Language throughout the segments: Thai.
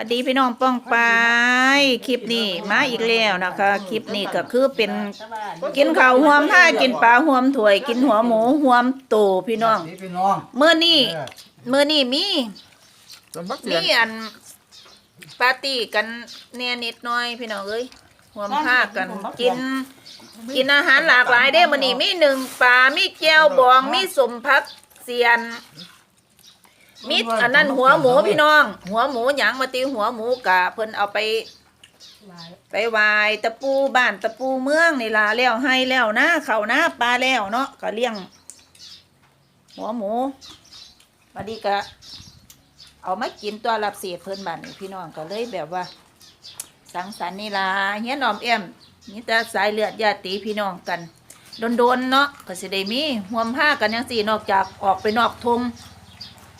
วัสดีพี่น้องป้องปายคลิปนี้มาอีกแล้วนะคะ คลิปนี้ก็คือเป็นกินข้าวห่วมผ้ากินปลาห่วมถ้วย กินหัวหมูห่วมโตพี่น้องนี่พี่น้องเมื่อนี้เออเมื่อนี้มีสมบัติเสียมีอันปาร์ตี้กันแหน่นิดหน่อยพี่น้องเอ้ยห่วมผ้ากันกิน กินอาหารหลากหลายเด้มื่อนี้มีหนึ่งปลามีแก้วบองมีสมพักเสียน มีอันนั้นหัวหมูพี่น้อง หัวหมูหยังมาตีหัวหมูกะเพิ่นเอาไป ไปไหวายตะปูบ้านตะปูเมืองนี่ล่ะแล้วให้แล้วนะเขานะปลาแล้วเนาะก็เลี้ยง หัวหมูวันนี้ก็เอามากินตัวรับเสียเพิ่นบ้านนี่พี่น้องก็เลยแบบว่า สังสรรค์นี่ล่ะเฮียนอมแอมนี่แต่สายเลือดญาติพี่น้องกันโดนๆเนาะก็สิได้มีห่วมผ้ากันยังสี่นอกจากออกไปนอกทง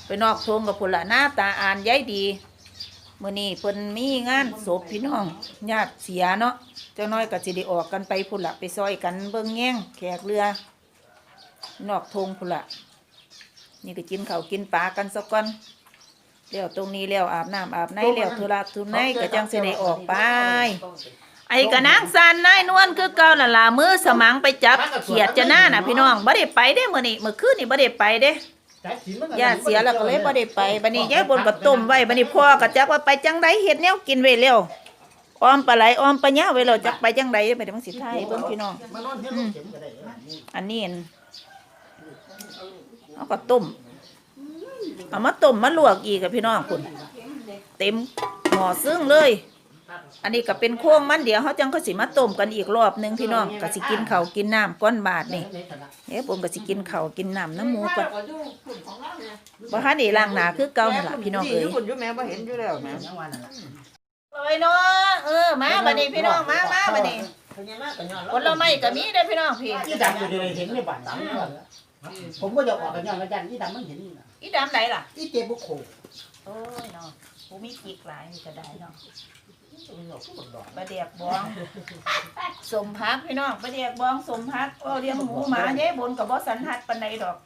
ไปนอกทงกับพุ่นละหน้าตาอ่านย้ายดีมื้อนี้เพิ่นมีงานศพพี่น้องญาติเสียเนาะเจ้าน้อยก็สิได้ออกกันไปพุ่นละไปซอยกันเบิ่งแง่งแขกเรือ นอกทงพุ่นละนี่ก็กินเขากินปลากันสักก่อนแล้วตรงนี้แล้วอาบน้ำอาบในแล้วธุระทุนในก็จังเสิไดออกไป ไอ้กะนางซันนายนวลคือเก่านั่นล่ะมือสมังไปจับเขียดจะหน้าน่ะพี่น้องบ่ได้ไปเด้มื้อนี้มื้อคืนนี่บ่ได้ไปเด้ ญาติเสียแล้วก็เลยบ่ได้ไปบัดนี้ยายบนก็ต้มไว้บัดนี้พ่อก็จักว่าไปจังไดเฮ็ดแนวกินไว้เร็วออมปลาไหลออมปลาหญ้าไว้แล้วจักไปจังไดไปเดี๋ยวมันสิทายเบิ่งพี่น้องมานอนเฮ็ดลูกเข็มก็ได้อันนี้อันเอาก็ต้มเอามาต้มมาลวกอีกกับพี่น้องคุณเต็มหม้อซึ่งเลย อันนี้ก็เป็นโค้งมันเดี๋ยวเขาจังก็สิมาต้มกันอีกรอบหนึงพี่น้องก็สิกินข้าวกินน้ำก้อนบาทนี่เอ๊ะผมก็สิกินข้าวกินน้ำน้ำหมูก่อนบ่ทันได้ล้างหน้าคือเก่านั่นล่ะพี่น้องเอ้ยคนอยู่แม่บ่เห็นอยู่แล้วแม่ยังวันนั่นล่ะเลยเนาะเออมาบัดนี้พี่น้องมามาบัดนี้ผลไม้ก็มีเด้อพี่น้องพี่ที่ดำอยู่ในเห็นในบ้านดำผมก็จะออกกันย้อนกันยันที่ดำมันเห็นนี่นะอีดำไหนล่ะที่เจ็บบุกโขโอ้ยเนาะกูมีกิกหลายนี่ก็ได้เนาะ ปลาเดียกบองสมพักพี่น้องปลาเดียกบองสมพักโอ้เลี้ยงหมูหมาเย้บนกับบ่สันหัดปานใดดอก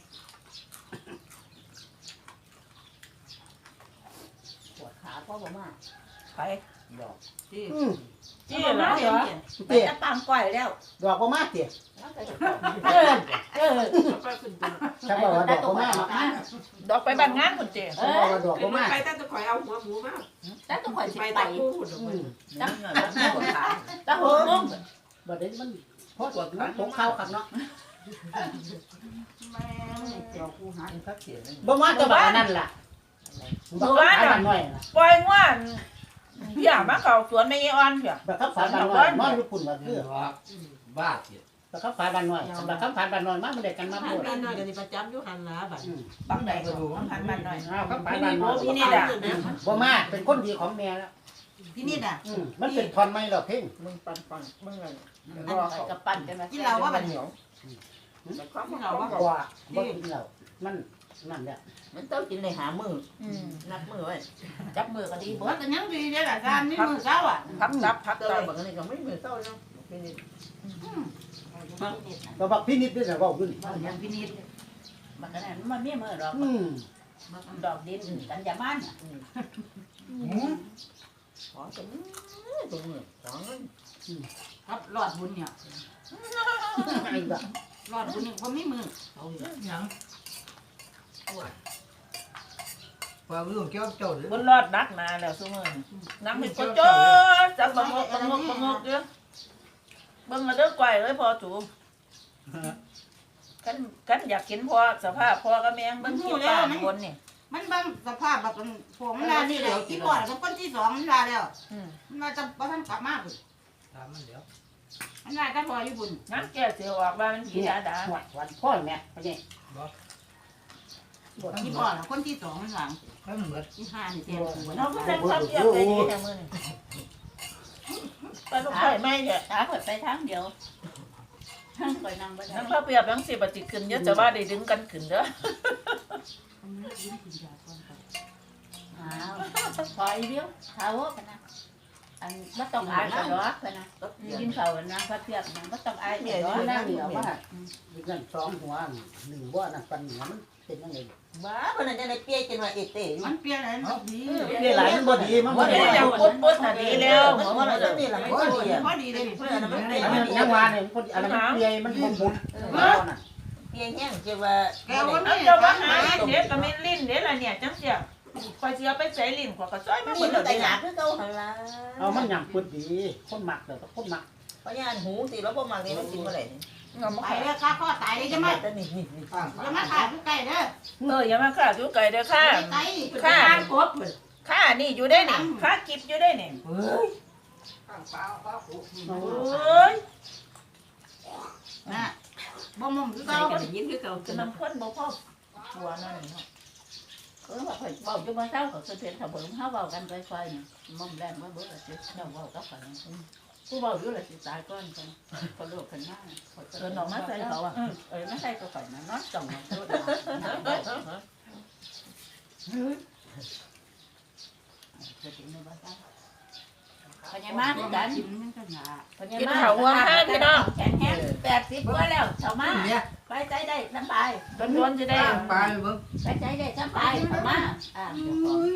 ปวดขาเพราะผมว่าไปดอกอืม จี้เหรอเหรอไปจะปางก้อยแล้วดอกก็มากเตี้ยเออเออถ้าบอกว่าดอกก็มากดอกไปบ้านงานคนเจ้ถ้าบอกว่าดอกก็มากไปแต่จะคอยเอาหัวหมูมาแต่ต้องคอยสิไปไปตะกูหุ่นอืมตั้งเงินตั้งหัวขาตั้งหัวงงบัดนี้มันเพราะว่ามันตกข้าวครับเนาะเจ้ากูหาพักเสียงบ่มาแต่ว่านั่นล่ะบ่ว่าบ้านน้อยน่ะปล่อยง่วน พี่อะมาเข้าสวนไม่ยอ่อนเพียบักขับฝาบ้านน้อยนอนอยู่ปุ่นว่าคือบ้าเสียบักขับฝาบ้านน้อยบักขับฝาบ้านน้อยมามันได้กันมาหัหมนดบ้านน้อยก็สิประจำอยู่หันหลาบัดอืมบักใดก็ดูมันหันมันหน่อยอ้าวขับฝาบ้านน้อยพี่นี่ด่ะบ่มาเป็นคนดีของแม่แล้วพี่นิดอะอืมมันเป็นทอนไม่หรอกเพ่งมึงปันปันมึงอะไรกับปั้นกันมากินเหล้าว่าบัดเหนียวกินเหล้าว่าว่าบ่กินเหล้ามัน นั่นแหละมันต้องกินเลยหามืออืมนับมือไว้จับมือก็ดีเบิว่าดก็ยังดีเด้อล่ะการนี่มือเช้าอะพับซับพับเตัวใจบางทีก็ไม่มือเศร้าเนาะเป็นนี่ก็บักพี่นิดด้วยนะเว้าอยู่นี่ยังพินิจมันก็นั่นมันมีมือดอกอืมดอกดินกันยามันขอจะมือตรงมือขอเงินครับรอดบุญเนี่ยไอ้บ้ารอดบุญเนี่ยบ่มีมือเอาอย่าง ยังว่าเรื่องเกี่ยวกับเจ้าเด้บนรอดนักนาแล้วซุมื้อน้ำเห็ดก็โจจับบังงกบังงกบังงกเด้อเบิ่งมาเด้อไกวเลยพอจูกันกันอยากกินพอสภาพพอกับแมงเบิ่งขี้ป้าบนนี่มันบางสภาพแบบพวกมันลานี่แหละที่ก่อนมันคนที่สองมันลาแล้วอืมมันมาจะบ่ทันกลับมาพุ่นถามมันเดี๋ยวมันลาแต่พออยู่บุญน้ำแก่เสียออกว่ามันผีดาดา หวดวันพ่อแม่ไปนี่ ที่พ่อน่ะคนที่สองมันหลังให้มันเหมือนที่ห้านี่แทนกูเราก็ยังทำเยอะไปดีแต่มื้อนี่ไปลูกไฟไม่เถอะตาเปิดไปทางเดียวทางคอยนั่งไปนั่งพระเปรียบทั้งสิบปฏิขึ้นเยอะจะว่าได้ดึงกันขึ้นเด้ออ้าวพออีเดียวเท้าพนะอันไม่ต้องอายกันหรอกพนะกินข้าวนะพระเทียบนะไม่ต้องอายเนี่กัยนหรอกนั่งเดียวว่าอีกนั่นสองหัวหนึ่งว่านั่นปันหัวมันเป็นยังไง บ้าคนนั้นจะได้เปี้ยกินว่าเอเต้อยู่มันเปลี่ยนอะไรมันดีเปลี่ยนหลายมันบ่ดีมันบ่บ่ดีได้อย่างปุ๊บปุ๊บน่ะดีแล้วหัวมันจะนี่แหละมันก็ดีอะพอดีเลยเพื่อนมันเปี้ยอันมันั้นนยังว่าเนี่ยมันอันนั้นมันเปลี่ยนมันบ่บุญเปี้ยแห้งจะว่าแกว่าเอาไม่เจ้าฟัมางหาเด็กก็มีลิ้นเด้ล่ะเนี่ยจังเสียข่อยสิเอาไปใส่ลิ้นข่อยก็ซอยมามันหมมีดมันเลแต่ยหยานะบคือเก่าหั่นล่ะเอามันหยังปึดดีคนมักเด้อคนมักเพราะยานหูสิแล้วบ่มักนี่มันกินบ่ได้ งอมไปค่ะแล้วข้าข้อตายเลยจะมาแต่นี่นี่นี่ข้างจะมาถ่ายผู้ใกล้เด้อเอออย่ามาฆ่าอยู่ไกลเด้อค่ะไกลค่ะข้างกบค่านี่อยู่ได้นี่ค่ากิบอยู่ได้นี่เฮ้ยข้างเปล่าข้างผูกเอ้ยนะบ่มุมคือใส่เก่ากันยินคือเก่าจะนำคนบ่พอหัวนั่นเนาะเออว่าข่อยเว้าอยู่บ่เช้าก็คือเพียนถ้าเบิ่งเฮาเว้ากันไปๆนี่มอมแรงว่าเบิ่งสิเจ้าเว้ากับข่อย ผู้เว้าอยู่ล่ะสิตายก่อนกันก็ลูกกันมาเออหนองมาใส่เขาอะเออไม่ใช่ก็ข่อยนะนอนจ้องมันโทษนะพญามาคือกันกินมันก็หยากินข้าวหัวห้าพี่น้องแข็งแห้งแปดสิบกว่าแล้วชาวมาเนี่ยไปใจได้สบายโดนๆจะได้ข้างปลาเบิ่งไปใจได้สบายชาวมาอ่าเดี๋ยวก่อน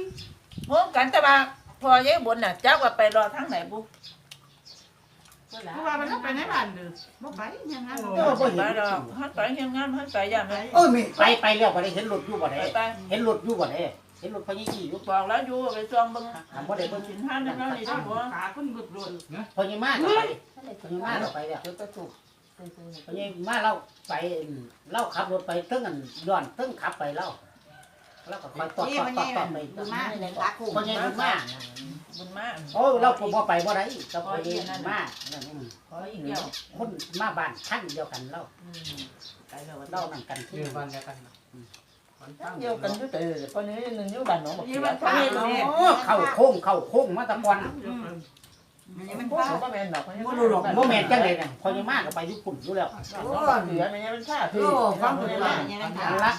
พวกกันแต่ว่าพอยายบนน่ะจักว่าไปรอทางไหนบุก็หลา เพราะว่ามันต้องไปในบ้านเด้อบ่ไปยังไงเออบ่ไปเห็นดอกหันไปเฮียงงามหันไปย่ามเลยเออมีไปไปแล้วบ่ได้เห็นรถอยู่บ่ได้ไปไปเห็นรถอยู่บ่ได้เห็นรถพญายี่อยู่บอกแล้วอยู่ไปซองเบิ่งถามบ่ได้เบิ่งกินห้ามนั่นนี่ทั้งหัวขาคุณบึกโดนพญามาก็ไปพญามาก็ไปแล้วเดี๋ยวก็ถูกพญามาเราไปเล่าขับรถไปเทึงอันย้อนเทึงขับไปเล่า แล้วก็คอยตอดนี่ตอมัดนตอยัดงตอดไปดูมาในตาคู่พญาบุญมากบุญมากโอ้เราก็บ่ไปบ่ได้กับพญามากนั่นอืมขออีกเดียวคนมาบ้านท่านเดียวกันเล่าไปแล้วเล่านั่นกันที่เดี๋ยววันเดียวกันเดียวกันยู่แต่คนนี้หนึ่งยู่บ้านหนองบักเขียโอ้เข้าโค้งเข้าโค้งมาตะกอนมันยังมันพวกฟ้าเขาก็แม่นดอกบ่รู้หรอกบ่แม่นจังได๋น่ะพญามากก็ไปอยู่ปุ่นอยู่แล้วโอ้เหลือมันยังเป็นผ้าคือโอ้ฟังเลเลยยว่าว่ายังไงอันละ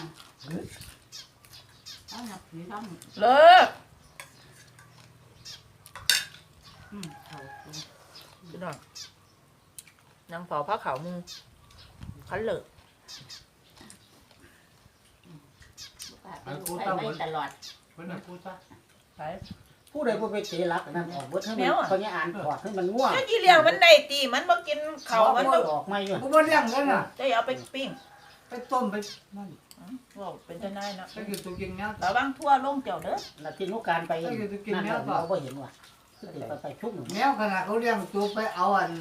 เอาหนักผีทำเลิกอืมเขาพี่น้องนางเฝ้าผ้าขาวมูคันเลิกไปไม่ตลอด เพิ่นน่ะพูดซะไป ผู้ใดบ่ไปเตะลักนั่นออกเบิดให้มันพญาอ่านถอดให้มันง่วงถ้ากี่เลี้ยงมันได้ตีมันบ่กินเขามันบ่ต้องออกมาอยู่กูบ่เลี้ยงกันน่ะได้เอาไปปิ้ง ไปต้มไปนั่นว่าเป็นจะนายเนาะไปกินตัวกินเนี้ย ระวังทั่วลงเจ้าเด้อแล้วที่นุการไปนั่นเราบ่เห็นว่าคือไปไปชุ่มแมวขนาดเขาเลี้ยงตัวไปเอาอัน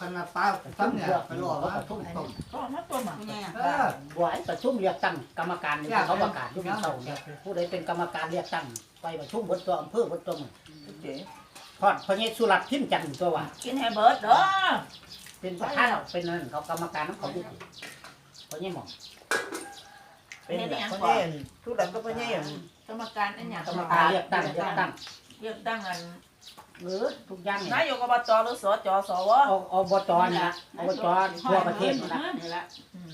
ขนาดปลาตั้งเนี่ยไปหล่อว่าต้มต้มก็มาตัวมาเนี่ยเออบ่ให้ประชุมเรียกตั้งกรรมการนี่เขาประกาศอยู่เช้าเนี่ยผู้ใดเป็นกรรมการเรียกตั้งไปประชุมเบิดตัวอำเภอเบิดตัวเมืองเจ๋ทอดพระเยซูรัตน์ทิมจันทร์ตัวว่ากินให้เบิดเด้อเป็นประธานเป็นนั่นเขากรรมการของเขาอยู่ พระเยหมองเป็นแบบคนนี้ทุกหลังก็เป็นยังกรรมการอันหยังกรรมการเรียกตั้งเรียกตั้งเรียกตั้งอันเออทุกอย่างเนี่ยนายกอบตหรือสจสวเอาอบจนี่ละอบจทั่วประเทศนี่ละนี่ละ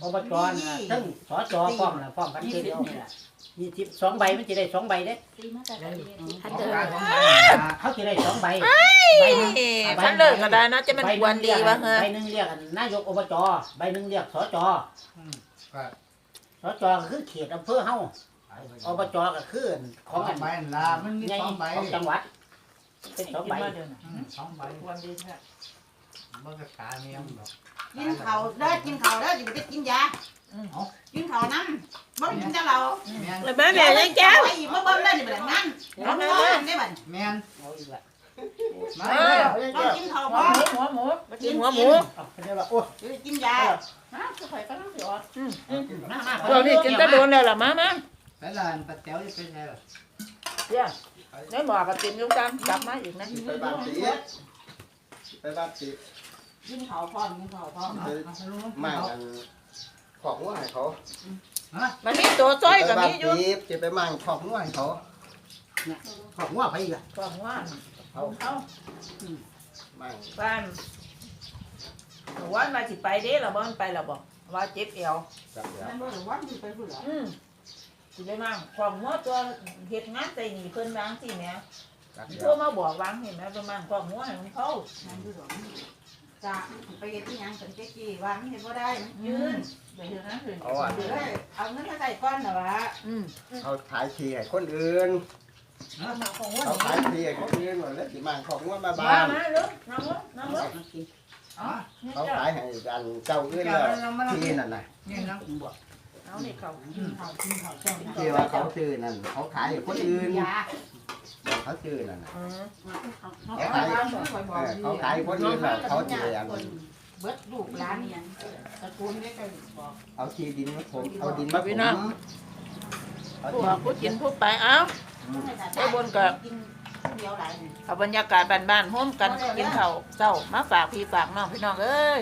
อบจนี่ละซึ่งสจพร้อมละพร้อมกันเดียวนี่ละ ยี่สิบสองใบมันจะได้สองใบเด้ตีมาแต่ตีของการของเขาจะได้สองใบใบหนึ่งคันเลิกก็ได้นะจะมันควรดีวะเฮ้ยใบหนึ่งเรียกนายกอบจใบหนึ่งเรียกสจก็สจก็คือเขตอำเภอเฮาอบจก็คือขขอองงอันใบลามันมีใหญ่สองใบของจังหวัดเป็นสองใบกินมาเดี๋ยวนะสองใบควรดีแท้มันก็ขาเนี้ยมันดอกกินเขาได้กินเขาได้จะไปกินยา กินเขาน้ำบ่กินแต่เราแม่นแล้วแม่แม่ยังแก้วไอ้มาบ่ได้นี่แบบนั้นเอาเงินได้บัดแม่นเอาอีกละมาต้องกินเขาหับ่วหมู ข่อยก็ต้องสิออกมามาตัวนี้กินตะโดนแล้วล่ะมามาไปลานปลาแต๋วจะเป็นไงล่ะเดี๋ยวได้บอกกับกินยุ่งกันกลับมาอีกนะไปบ้านตีไปบ้านตีกินเขาพร้อมกินเขาพร้อมไปมากกันขอกงัวให้เขามันมีตัวจ้อยไปกับบ้านมีอยู่ตีจะไปมั่งขอกงัวให้เขาขอบว่าไปอีกละกองว่าเอาเขามั่งบ้านวันมาสิไปเด้ละบ่มันไปละบ่ว่าเจ็บเอวจับเดี๋ยวนั่นบ่ได้วันที่ไปพุ่นล่ะอืมสิได้มั่งความหัวตัวเฮ็ดงานใจหนีเพิ่นวางสิแหม่จับเดี๋ยโทรวมาบอกวางเห็นไหมประมาณความหัวให้ของเขา นั่นดูดอกจะไปเฮ็ดที่ยังสันเจ๊กี้ว่ามันเฮ็ดบ่ได้มันยืนไปเดี๋ยวนั้นคือเอาอะ เดี๋ยวเอาเงินมาใส่ก้อนน่ะวะอืมเขาขายทีให้คนอื่นเขาขายทีให้คนอื่นหมดแล้วสิมั่งของงัวมาบ้ามาน มาลูกน้องลูกน้องลูกอ๋อเขาขายให้กันเจ้าอื่นแล้วทีนั่นน่ะนี่นะบวกเอานี่เขากินข้าวกินข้าวเจ้าที่ว่าเขาซื้อนั่นเขาขายให้คนอื่น ยาเขาซื้อนั่นน่ะ อืม เขาขาย เขาขายเออเขาขายให้คนอื่นแล้วเขาเจะอันเบิดลูกหลานเนี่ยตระกูลเนี่ยก็บอกเอาที่ดินมาผมเอาดินมาผมเอาผู้ที่บอกผู้กินผู้ไปเอ้า ได้บุญกับกินเดียวหลาย เอาบรรยากาศบ้านๆห้มกันกินข้าวเจ้ามาฝากพี่ฝากน้องพี่น้องเอ้ย